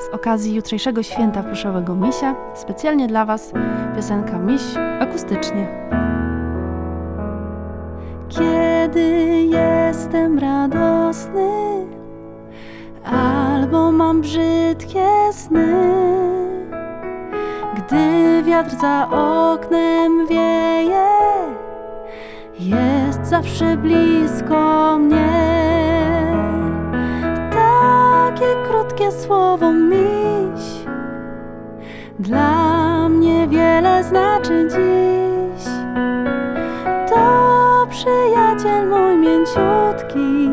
Z okazji jutrzejszego święta pluszowego misia specjalnie dla Was piosenka Miś akustycznie. Kiedy jestem radosny, albo mam brzydkie sny, gdy wiatr za oknem wieje, jest zawsze blisko mnie. Słowo miś dla mnie wiele znaczy dziś. To przyjaciel mój mięciutki,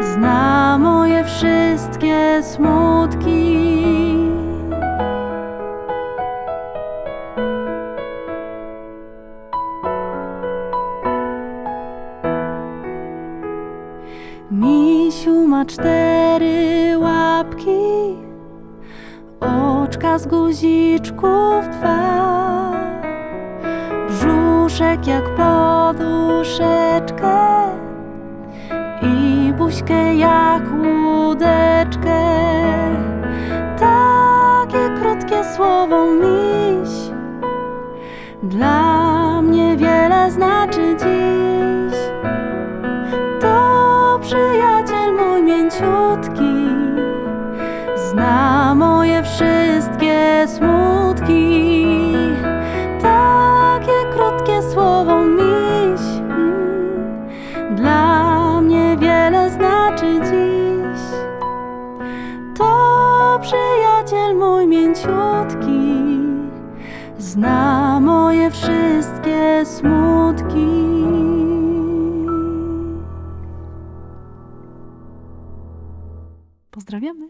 zna moje wszystkie smutki. Misiu ma cztery łapki, oczka z guziczków dwa, brzuszek jak poduszeczkę i buźkę jak łódeczkę. Takie krótkie słowo miś dla mięciutki, zna moje wszystkie smutki. Takie krótkie słowo miś, dla mnie wiele znaczy dziś. To przyjaciel mój mięciutki, zna moje wszystkie smutki. Pozdrawiamy.